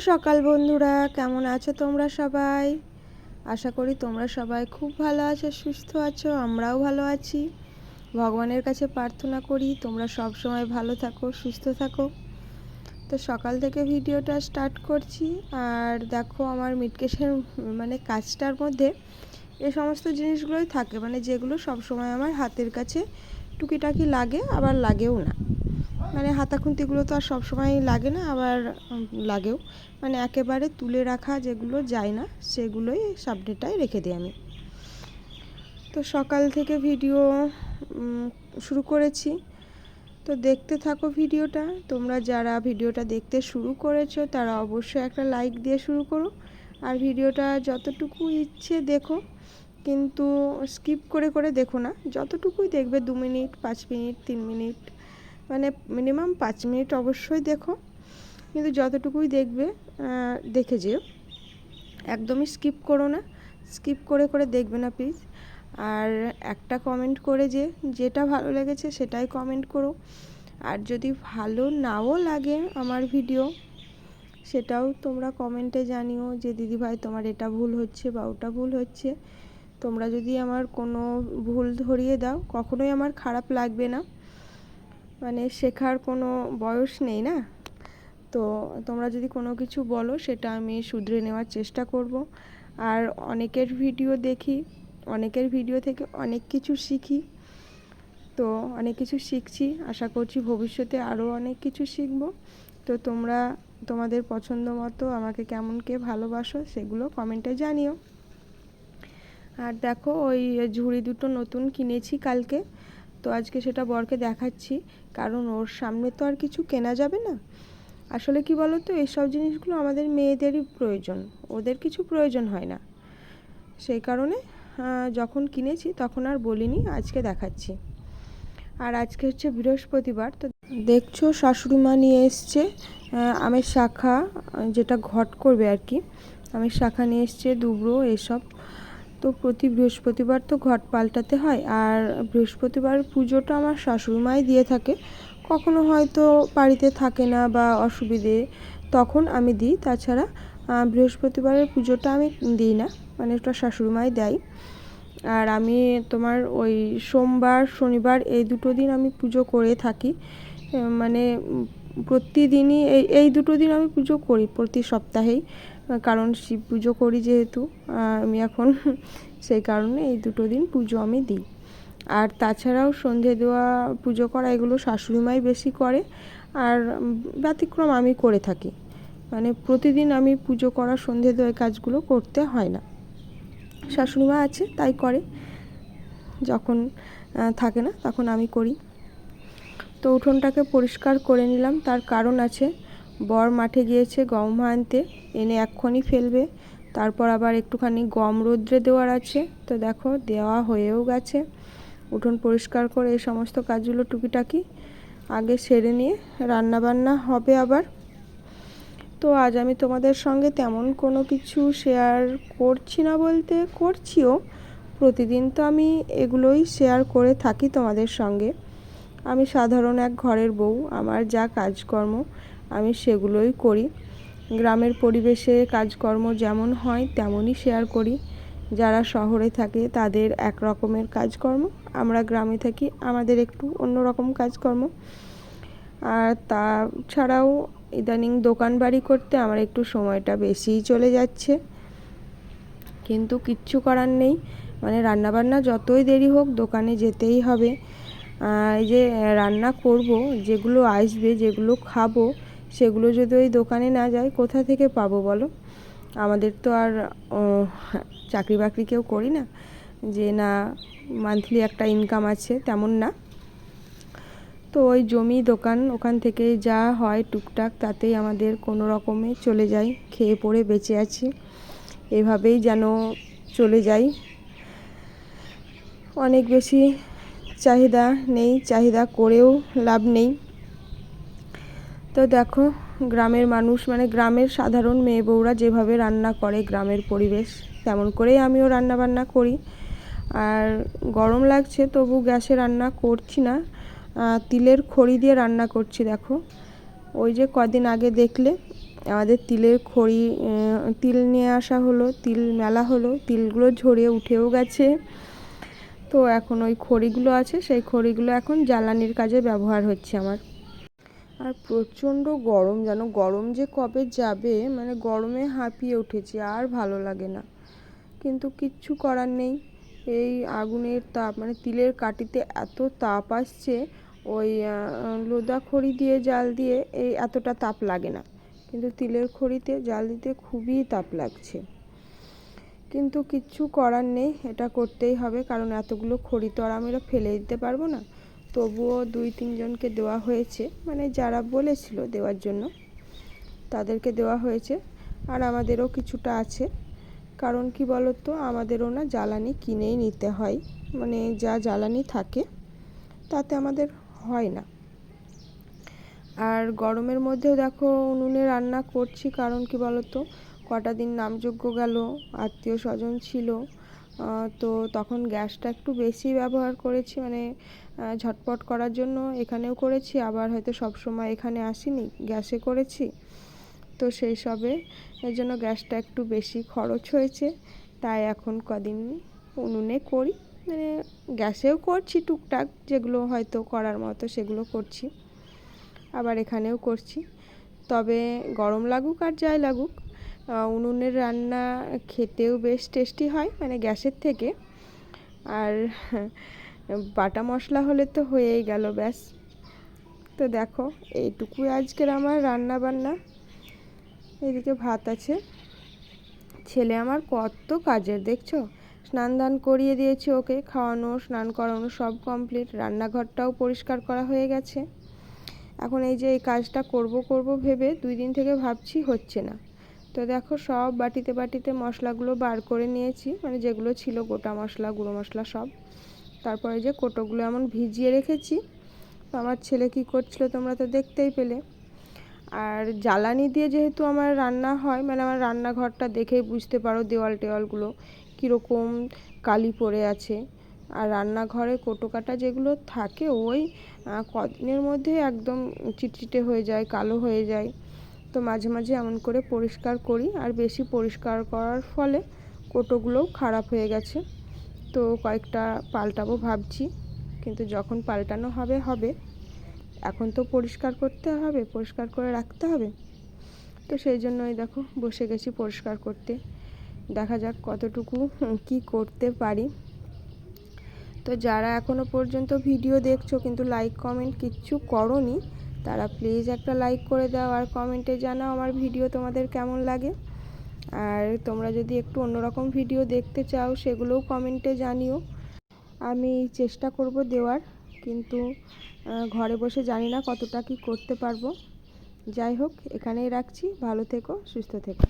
সকাল বন্ধুরা, কেমন আছো তোমরা সবাই? আশা করি তোমরা সবাই খুব ভালো আছো, সুস্থ আছো, আমরাও ভালো আছি। ভগবানের কাছে প্রার্থনা করি তোমরা সব সময় ভালো থাকো, সুস্থ থাকো। তো সকাল থেকে ভিডিওটা স্টার্ট করছি। আর দেখো আমার মিটকেশের মানে কাজটার মধ্যে এ সমস্ত জিনিসগুলোই থাকে। মানে যেগুলো সব সময় আমার হাতের কাছে টুকিটাকি লাগে, আবার লাগেও না। মানে হাতা খুন্তিগুলো তো আর সবসময় লাগে না, আবার লাগেও। মানে একেবারে তুলে রাখা যেগুলো যায় না, সেগুলোই সাবডেটায় রেখে দিই আমি। তো সকাল থেকে ভিডিও শুরু করেছি। তো দেখতে থাকো ভিডিওটা। তোমরা যারা ভিডিওটা দেখতে শুরু করেছ, তারা অবশ্যই একটা লাইক দিয়ে শুরু করো। আর ভিডিওটা যতটুকু ইচ্ছে দেখো, কিন্তু স্কিপ করে করে দেখো না। যতটুকুই দেখবে, দু মিনিট, পাঁচ মিনিট, তিন মিনিট মানে মিনিমাম পাঁচ মিনিট অবশ্যই দেখো। কিন্তু যতটুকুই দেখবে দেখে যেও। একদমই স্কিপ করো না। স্কিপ করে করে দেখবে না প্লিজ আর একটা কমেন্ট করে যে, যেটা ভালো লেগেছে সেটাই কমেন্ট করো। আর যদি ভালো নাও লাগে আমার ভিডিও সেটাও তোমরা কমেন্টে জানিও যে, দিদিভাই, তোমার এটা ভুল হচ্ছে বা ওটা ভুল হচ্ছে। তোমরা যদি আমার কোনো ভুল ধরিয়ে দাও, কখনোই আমার খারাপ লাগবে না। মানে শেখার কোনো বয়স নেই না? তো তোমরা যদি কোনো কিছু বলো, সেটা আমি শুধরে নেওয়ার চেষ্টা করব। আর অনেকের ভিডিও দেখি, অনেকের ভিডিও থেকে অনেক কিছু শিখি। তো অনেক কিছু শিখছি, আশা করছি ভবিষ্যতে আরও অনেক কিছু শিখব। তো তোমরা, তোমাদের পছন্দ মতো আমাকে কেমন কে ভালোবাসো, সেগুলো কমেন্টে জানিও। আর দেখো, ওই ঝুড়ি দুটো নতুন কিনেছি কালকে। তো আজকে সেটা বরকে দেখাচ্ছি, কারণ ওর সামনে তো আর কিছু কেনা যাবে না। আসলে কি বলো তো এইসব জিনিসগুলো আমাদের মেয়েদেরই প্রয়োজন, ওদের কিছু প্রয়োজন হয় না। সেই কারণে যখন কিনেছি তখন আর বলিনি, আজকে দেখাচ্ছি। আর আজকে হচ্ছে বৃহস্পতিবার, তো দেখছ শাশুড়ি মা নিয়ে এসছে আমের শাখা, যেটা ঘট করবে আর কি, আমের শাখা নিয়ে এসছে, দুবড়ো, এসব। তো প্রতি বৃহস্পতিবার তো ঘট পাল্টাতে হয় আর বৃহস্পতিবার পুজোটা আমার শাশুড়ি মাই দিয়ে থাকে। কখনো হয়তো বাড়িতে থাকে না বা অসুবিধে তখন আমি দিই। তাছাড়া বৃহস্পতিবারের পুজোটা আমি দিই না মানে ওটা শাশুড়ি মাই দেয়। আর আমি তোমার ওই সোমবার, শনিবার এই দুটো দিন আমি পুজো করে থাকি। মানে প্রতিদিনই এই এই দুটো দিন আমি পুজো করি প্রতি সপ্তাহেই। কারণ শিব পুজো করি যেহেতু আমি এখন সেই কারণে এই দুটো দিন পুজো আমি দিই। আর তাছাড়াও সন্ধে দেওয়া পুজো করা, এগুলো শাশুড়িমাই বেশি করে, আর ব্যতিক্রম আমি করে থাকি। মানে প্রতিদিন আমি পুজো করা, সন্ধে দেওয়া কাজগুলো করতে হয় না। শাশুড়িমা আছে, তাই করে। যখন থাকে না, তখন আমি করি। তো উঠোনটাকে পরিষ্কার করে নিলাম, তার কারণ আছে বর মাঠে গিয়েছে গম আনতে, এনে এক্ষুনি ফেলবে। তারপর আবার একটুখানি গম রোদ্রে দেওয়ার আছে। তো দেখো, দেওয়া হয়েও গেছে। উঠোন পরিষ্কার করে এই সমস্ত কাজগুলো টুকিটাকি আগে সেরে নিয়ে রান্না বান্না হবে আবার। তো আজ আমি তোমাদের সঙ্গে তেমন কোনো কিছু শেয়ার করছি না বলতে করছিও। প্রতিদিন তো আমি এগুলোই শেয়ার করে থাকি তোমাদের সঙ্গে। আমি সাধারণ এক ঘরের বউ, আমার যা কাজকর্ম আমি সেগুলোই করি। গ্রামের পরিবেশে কাজকর্ম যেমন হয়, তেমনই শেয়ার করি। যারা শহরে থাকে, তাদের এক রকমের কাজকর্ম। আমরা গ্রামে থাকি, আমাদের একটু অন্য রকম কাজকর্ম। আর তাছাড়াও ইদানিং দোকান বাড়ি করতে আমার একটু সময়টা বেশিই চলে যাচ্ছে। কিন্তু কিচ্ছু করার নেই। মানে রান্নাবান্না যতই দেরি হোক, দোকানে যেতেই হবে। এই যে রান্না করব, যেগুলো আসবে, যেগুলো খাব সেগুলো যদি ওই দোকানে না যায়, কোথা থেকে পাবো বলো? আমাদের তো আর চাকরি বাকরি কেউ করি না। যে না মান্থলি একটা ইনকাম আছে, তেমন না। তো ওই জমি দোকান ওখান থেকে যা হয় টুকটাক, তাতেই আমাদের কোনো রকমে চলে যাই, খেয়ে পড়ে বেঁচে আছি। এভাবেই যেন চলে যাই। অনেক বেশি চাহিদা নেই, চাহিদা করেও লাভ নেই। তো দেখো, গ্রামের মানুষ মানে গ্রামের সাধারণ মেয়ে বউরা যেভাবে রান্না করে গ্রামের পরিবেশ, তেমন করেই আমিও রান্না বান্না করি। আর গরম লাগছে, তবু গ্যাসে রান্না করছি না। তিলের খড়ি দিয়ে রান্না করছি, দেখো। ওই যে কদিন আগে দেখলে, আমাদের তিলের খড়ি তিল নিয়ে আসা হলো, তিল মেলা হলো, তিলগুলো ঝরে উঠেও গেছে। তো এখন ওই খড়িগুলো আছে, সেই খড়িগুলো এখন জ্বালানির কাজে ব্যবহার হচ্ছে আমার। আর প্রচণ্ড গরম যেন গরম যে কবে যাবে মানে গরমে হাঁপিয়ে উঠেছি, আর ভালো লাগে না। কিন্তু কিচ্ছু করার নেই। এই আগুনের তাপ মানে তিলের কাঠিতে এত তাপ আসছে, ওই লোদা খড়ি দিয়ে জাল দিয়ে এই এতটা তাপ লাগে না। কিন্তু তিলের খড়িতে জাল দিতে খুবই তাপ লাগছে। কিন্তু কিচ্ছু করার নেই, এটা করতেই হবে, কারণ এতগুলো খড়ি তো আর আমরা ফেলে দিতে পারব না। তবুও দুই তিনজনকে দেওয়া হয়েছে। মানে যারা বলেছিল দেওয়ার জন্য, তাদেরকে দেওয়া হয়েছে। আর আমাদেরও কিছুটা আছে। কারণ কি বলতো, আমাদেরও না জ্বালানি কিনেই নিতে হয়। মানে যা জ্বালানি থাকে, তাতে আমাদের হয় না। আর গরমের মধ্যেও দেখো, উনুনে রান্না করছি। কারণ কি বলতো, কটা দিন নামযজ্ঞ গেল, আত্মীয় স্বজন ছিল। তো তখন গ্যাসটা একটু বেশি ব্যবহার করেছি মানে ঝটপট করার জন্য এখানেও করেছি, আবার হয়তো সব সময় এখানে আসিনি, গ্যাসে করেছি। তো সেই সবে এর জন্য গ্যাসটা একটু বেশি খরচ হয়েছে, তাই এখন কদিন উনুনে করি মানে গ্যাসেও করছি টুকটাক, যেগুলো হয়তো করার মতো সেগুলো করছি, আবার এখানেও করছি। তবে গরম লাগুক আর যাই লাগুক উনুনের রান্না খেতেও বেশ টেস্টি হয় মানে গ্যাসের থেকে। আর বাটা মশলা হলে তো হয়েই গেল, ব্যাস। তো দেখো এইটুকুই আজকের আমার রান্না বান্না এদিকে ভাত আছে। ছেলে আমার কত কাজের, দেখছ? স্নান দান করিয়ে দিয়েছি ওকে, খাওয়ানো, স্নান করানো সব কমপ্লিট রান্নাঘরটাও পরিষ্কার করা হয়ে গেছে। এখন এই যে এই কাজটা করব করব ভেবে দুই দিন থেকে ভাবছি হচ্ছে না। তো দেখো সব বাটিতে বাটিতে মশলাগুলো বার করে নিয়েছি মানে যেগুলো ছিল গোটা মশলা, গুঁড়ো মশলা সব। তারপরে যে কোটোগুলো এমন ভিজিয়ে রেখেছি। তো আমার ছেলে কি করছিল তোমরা তো দেখতেই পেলে। আর জ্বালানি দিয়ে যেহেতু আমার রান্না হয় মানে আমার রান্নাঘরটা দেখেই বুঝতে পারো দেওয়াল টেওয়ালগুলো কীরকম কালি পড়ে আছে। আর রান্নাঘরে কোটোকাটা যেগুলো থাকে, ওই কদিনের মধ্যে একদম চিটচিটে হয়ে যায়, কালো হয়ে যায়। তো মাঝে মাঝে এমন করে পরিষ্কার করি আর বেশি পরিষ্কার করার ফলে কোটোগুলোও খারাপ হয়ে গেছে। তো কয়েকটা পাল্টাবো ভাবছি, কিন্তু যখন পাল্টানো হবে হবে। এখন তো পরিষ্কার করতে হবে, পরিষ্কার করে রাখতে হবে। তো সেই জন্যই দেখো, বসে গেছি পরিষ্কার করতে। দেখা যাক কতটুকু কি করতে পারি। তো যারা এখনও পর্যন্ত ভিডিও দেখছ, কিন্তু লাইক কমেন্ট কিচ্ছু করনি তারা প্লিজ একটা লাইক করে দাও আর কমেন্টে জানাও আমার ভিডিও তোমাদের কেমন লাগে। আর তোমরা যদি একটু অন্যরকম ভিডিও দেখতে চাও, সেগুলোও কমেন্টে জানিও। আমি চেষ্টা করব দেওয়ার, কিন্তু ঘরে বসে জানি না কতটা কি করতে পারব। যাই হোক, এখানেই রাখছি। ভালো থেকো, সুস্থ থেকো।